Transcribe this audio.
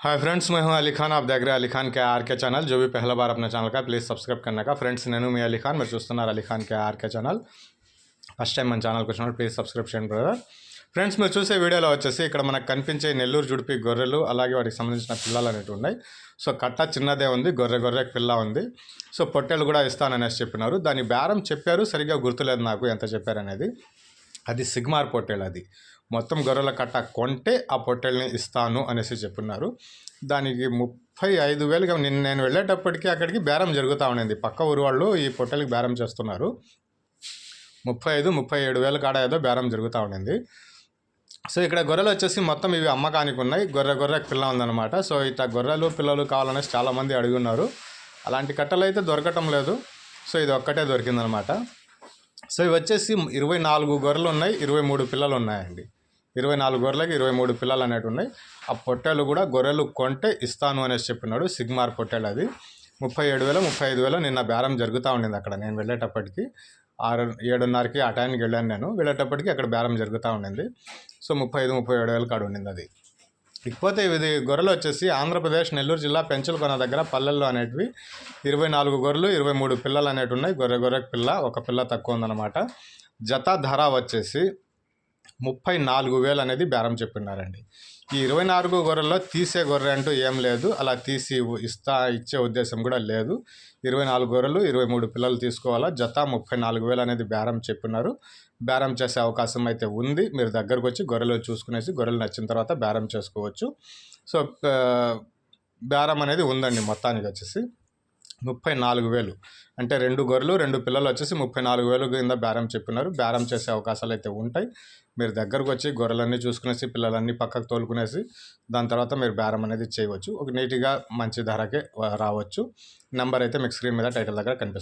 Hi friends मैं हूं अली खान आप देख रहे हैं अली खान के आर के ఛానల్ जो भी पहला बार अपने ఛానల్ का ప్లీజ్ సబ్స్క్రైబ్ करने का ఫ్రెండ్స్ నేను మీ అలీ ఖాన్ మీరు చూస్తున్నారు Ali Khan K R K channel first time మన ఛానల్కి వచ్చినప్పుడు ప్లీజ్ సబ్స్క్రైబ్ చేయండి బ్రదర్ ఫ్రెండ్స్ మీరు చూసే వీడియోలో వచ్చేసి ఇక్కడ మనకు కనిపించే నెల్లూరు జుడిపి గొర్రెలు అలాగే వాటికి సంబంధించిన పిల్లలు అనేవి ఉన్నాయి సో కట్ట చిన్నదే ఉంది గొర్రె గొర్రె పిల్ల ఉంది సో పొట్టేలు కూడా ఇస్తాననేసి చెప్పినారు దాని బేరం చెప్పారు సరిగ్గా గుర్తులేదు నాకు ఎంత చెప్పారనేది అది సిగ్మార్ పొట్టేలు అది. మొత్తం గొర్రెల కట్ట కొంటే ఆ పొట్టెల్ని ఇస్తాను అనేసి చెప్పున్నారు దానికి ముప్పై ఐదు వేలుగా నిన్న నేను వెళ్ళేటప్పటికి అక్కడికి బేరం జరుగుతూ ఉండింది. పక్క ఊరు వాళ్ళు ఈ పొట్టెలకి బేరం చేస్తున్నారు. ముప్పై ఐదు ముప్పై ఏడు వేల కాడ ఏదో బేరం జరుగుతూ ఉండింది. సో ఇక్కడ గొర్రెలు వచ్చేసి మొత్తం ఇవి అమ్మకానికి ఉన్నాయి. గొర్రె గొర్రె పిల్ల ఉందన్నమాట. సో ఇట్లా గొర్రెలు పిల్లలు కావాలనేసి చాలామంది అడుగున్నారు అలాంటి కట్టలు అయితే దొరకటం లేదు. సో ఇది ఒక్కటే దొరికిందనమాట సో ఇవి వచ్చేసి ఇరవై నాలుగు గొర్రెలు ఉన్నాయి ఇరవై మూడు పిల్లలు ఉన్నాయండి. ఇరవై నాలుగు గొర్రెలకి ఇరవై మూడు పిల్లలు అనేవి ఉన్నాయి. ఆ పొట్టేలు కూడా గొర్రెలు కొంటే ఇస్తాను అనేసి చెప్పినాడు సిగ్మార్ పొట్టేలు అది. ముప్పై ఏడు వేల ముప్పై ఐదు వేల నిన్న బేరం జరుగుతూ ఉండింది అక్కడ. నేను వెళ్ళేటప్పటికి ఆరు ఏడున్నరకి ఆ టైంకి వెళ్ళాను నేను. వెళ్ళేటప్పటికి అక్కడ బేరం జరుగుతూ ఉండింది. సో ముప్పై ఐదు ముప్పై ఏడు వేల కాడ ఉండింది అది. ఇకపోతే ఇది గొర్రెలు వచ్చేసి ఆంధ్రప్రదేశ్ నెల్లూరు జిల్లా పెంచలకొన దగ్గర పల్లెల్లో అనేటివి. ఇరవై నాలుగు గొర్రెలు ఇరవై మూడు పిల్లలు అనేటివి ఉన్నాయి గొర్రె గొర్రె పిల్ల ఒక పిల్ల తక్కువ ఉందన్నమాట. జత ధర వచ్చేసి ముప్పై నాలుగు వేలు అనేది బేరం చెప్పినారండి ఈ ఇరవై నాలుగు గొర్రెల్లో తీసే గొర్రె అంటూ ఏం లేదు. అలా తీసి ఇస్తా ఇచ్చే ఉద్దేశం కూడా లేదు. ఇరవై నాలుగు గొర్రెలు ఇరవై మూడు పిల్లలు తీసుకోవాలా? జత ముప్పై నాలుగు వేలు అనేది బేరం చెప్పినారు బేరం చేసే అవకాశం అయితే ఉంది. మీరు దగ్గరకు వచ్చి గొర్రెలు చూసుకునేసి గొర్రెలు నచ్చిన తర్వాత బేరం చేసుకోవచ్చు. సో బేరం అనేది ఉందండి మొత్తానికి వచ్చేసి. ముప్పై నాలుగు వేలు. అంటే రెండు గొర్రెలు రెండు పిల్లలు వచ్చేసి ముప్పై నాలుగు వేలు కింద బేరం చెప్పినారు. బేరం చేసే అవకాశాలు అయితే ఉంటాయి. మీరు దగ్గరకు వచ్చి గొర్రెలన్నీ చూసుకునేసి పిల్లలన్నీ పక్కకు తోలుకునేసి దాని తర్వాత మీరు బేరం అనేది చేయవచ్చు. ఒక నీట్గా మంచి ధరకే రావచ్చు. నెంబర్ అయితే మీకు స్క్రీన్ మీద టైటిల్ దగ్గర కనిపిస్తుంది.